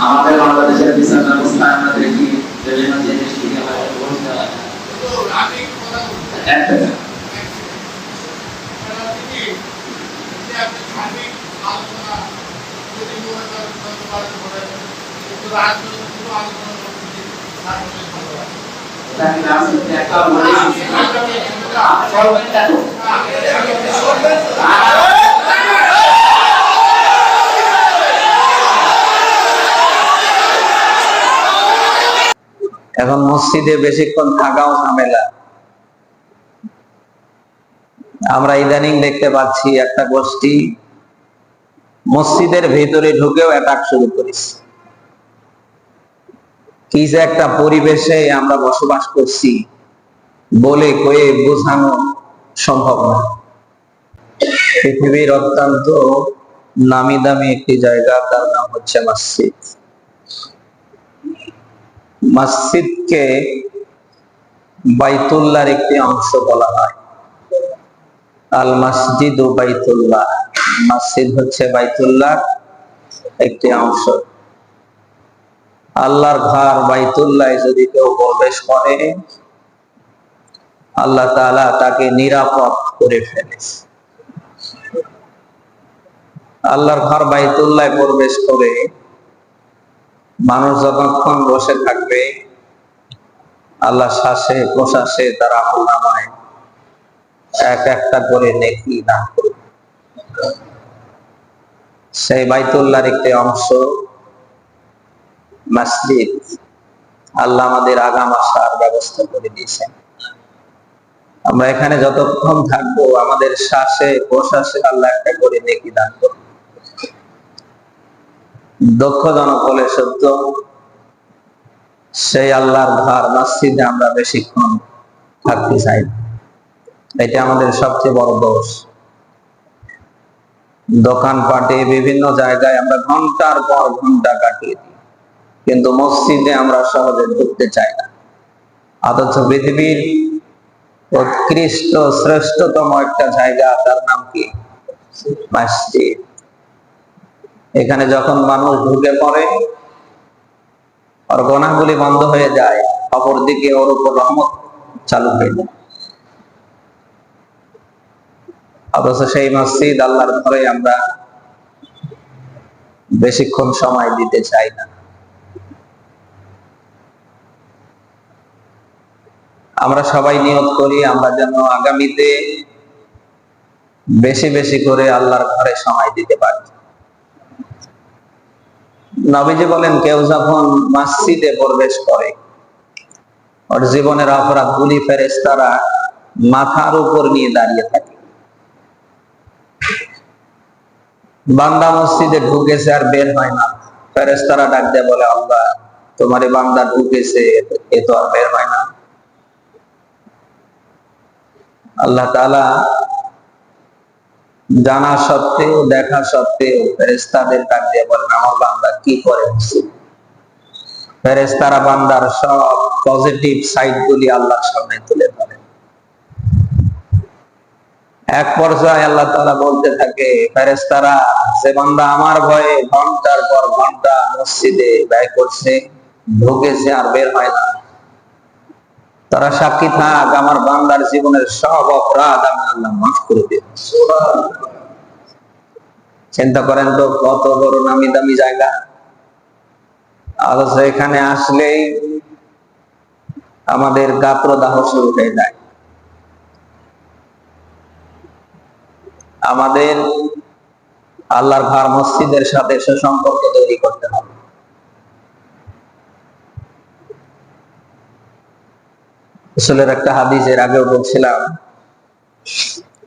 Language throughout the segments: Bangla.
আমাদের বাংলাদেশের বিচার ব্যবস্থা আমাদের কি বিভিন্ন জিনিস থেকে একটা তাকে রাজনীতি? একটা বলে এখন মসজিদে বেশিক্ষণ থাকাও ঝামেলা। আমরা ইদানিং দেখতে পাচ্ছি একটা গোষ্ঠী মসজিদের ভেতরে ঢুকেও অ্যাটাক শুরু করেছে। কি যে একটা পরিবেশে আমরা বসবাস করছি বলে কয়ে বোঝানো সম্ভব না। পৃথিবীর অত্যন্ত নামি দামি একটি জায়গা তার নাম হচ্ছে মসজিদ। মসজিদকে বাইতুল্লাহর একটি অংশ বলা হয়। আল মসজিদ ও বাইতুল্লাহ। মসজিদ হচ্ছে বাইতুল্লাহ একটি অংশ। আল্লাহর ঘর বাইতুল্লাহ যদি কেউ প্রবেশ করে, আল্লাহ তাআলা তাকে নিরাপদ করে ফেলে। আল্লাহর ঘর বাইতুল্লাহ প্রবেশ করে মানুষ যতক্ষণ বসে থাকবে, আল্লাহ শ্বাসে, প্রশ্বাসে তার আমল নামায়, এক একটা করে নেকি করবে। সেই বাইতুল্লাহর একটি অংশ, মসজিদ, আল্লাহ আমাদের আগাম আসার ব্যবস্থা করে দিয়েছেন। আমরা এখানে যতক্ষণ থাকব, আমাদের শ্বাসে, প্রশ্বাসে আল্লাহ একটা করে নেকি দান করবে। দক্ষজনক বলে সত্য, সেই আল্লাহর ঘর মসজিদে আমরা বেশিক্ষণ থাকতে চাই এটা আমাদের সবচেয়ে বড় দোষ। দোকানপাটে বিভিন্ন জায়গায় আমরা ঘণ্টার পর ঘণ্টা কাটিয়ে দিই, কিন্তু মসজিদে আমরা সহজে ঢুকতে চাই না। অথচ পৃথিবীর উৎকৃষ্ট, শ্রেষ্ঠতম একটা জায়গা, তার নাম কি? মসজিদ। এখানে যখন মানুষ ঢুকে পড়ে ওর গোনাগুলি বন্ধ হয়ে যায়, অপরদিকে ওর উপর রহমত চালু হয়ে যায়। অথচ সেই মসজিদ আল্লাহর ঘরে আমরা বেশিক্ষণ সময় দিতে চাই না। আমরা সবাই নিয়ত করি, আমরা যেন আগামীতে বেশি বেশি করে আল্লাহর ঘরে সময় দিতে পারি। নবীজি বলেন, কেউ যখন মসজিদে প্রবেশ করে, ওর জীবনের অপরাধ গুলি ফেরেস তারা মাথার উপর নিয়ে দাঁড়িয়ে থাকে। বান্দা মসজিদে ঢুকেছে আর বের হয় না। ফেরেস তারা ডাক দেয়, বলে, আল্লাহ তোমার বান্দা ঢুকেছে, এ তো আর বের হয় না। আল্লাহ তাআলা জানা সত্ত্বেও, দেখা সত্ত্বেও ফেরেস্তাদের ডাক দিয়ে, বলেন, আমার কি করে? ফেরেস্তারা বান্দার সব পজিটিভ সাইড গুলি আল্লাহর সামনে তুলে ধরে। এক পর্যায়ে আল্লাহ তাআলা বলতে থাকে ফেরেস্তারা যে বান্দা আমার ভয়ে ঘণ্টার পর ঘণ্টা মসজিদে ব্যয় করছে ঢুকেছে আর বের হয় না। তারা সাক্ষী থাক, আমার বান্দার জীবনের সব অপরাধ আমি আল্লাহ মাফ করে দেব। চিন্তা করেন তো, কত বড় নামি দামি জায়গা। অথচ এখানে আসলেই আমাদের গাত্রদাহ শুরু হয়ে যায়। আমাদের আল্লাহর ঘর মসজিদের সাথে সুসম্পর্ক তৈরি করতে হবে। রসুলের একটা হাদিস এর আগেও বলছিলাম,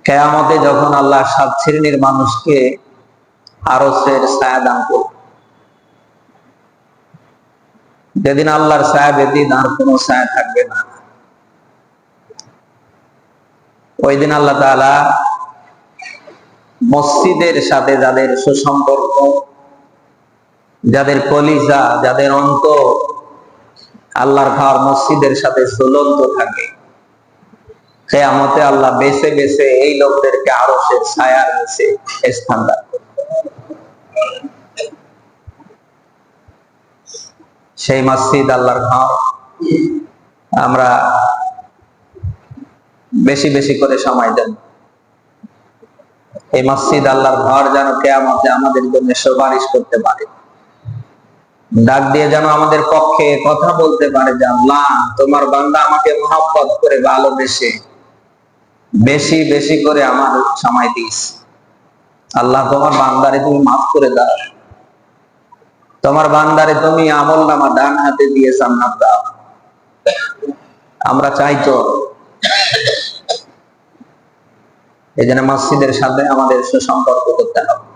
কেয়ামতে যখন আল্লাহ সাত শ্রেণির মানুষকে আরসের ছায়া দান করবে যেদিন আল্লাহর ছায়া ব্যতীত আর কোনো ছায়া থাকবে না। ওই দিন আল্লাহ তাআলা মসজিদের সাথে যাদের সুসম্পর্ক, যাদের কলিজা, যাদের অন্ত আল্লাহর ঘর মসজিদের সাথে সুলন্ত থাকে। কেয়ামতে আল্লাহ বেছে বেছে এই লোকদেরকে আরও সে ছায়ার নিচে স্থান দান করবে। সেই মসজিদ আল্লাহর ঘর। আমরা বেশি বেশি করে সময় দেন এই মসজিদ আল্লাহর ঘর যেন কেয়ামতে আমাদের জন্য সুপারিশ করতে পারে। ডাক দিয়ে যেন আমাদের পক্ষে কথা বলতে পারে যে, আল্লাহ, তোমার বান্দা আমাকে মহব্বত করে ভালোবেসে বেশি বেশি করে আমার সময় দিস। আল্লাহ, তোমার বান্দারে তুমি মাফ করে দাও। তোমার বান্দারে তুমি আমল নামা ডান হাতে দিয়ে জান্নাত দাও। আমরা চাই তো এই জন্য মসজিদের সাথে আমাদের সুসম্পর্ক করতে হবে।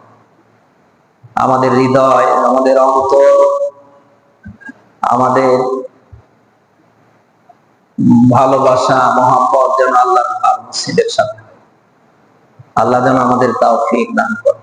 আমাদের হৃদয়, আমাদের অন্তর, আমাদের ভালোবাসা, মহাব্বত যেন আল্লাহ মসজিদের সাথে আল্লাহ যেন আমাদের তাও ঠিক দান করে।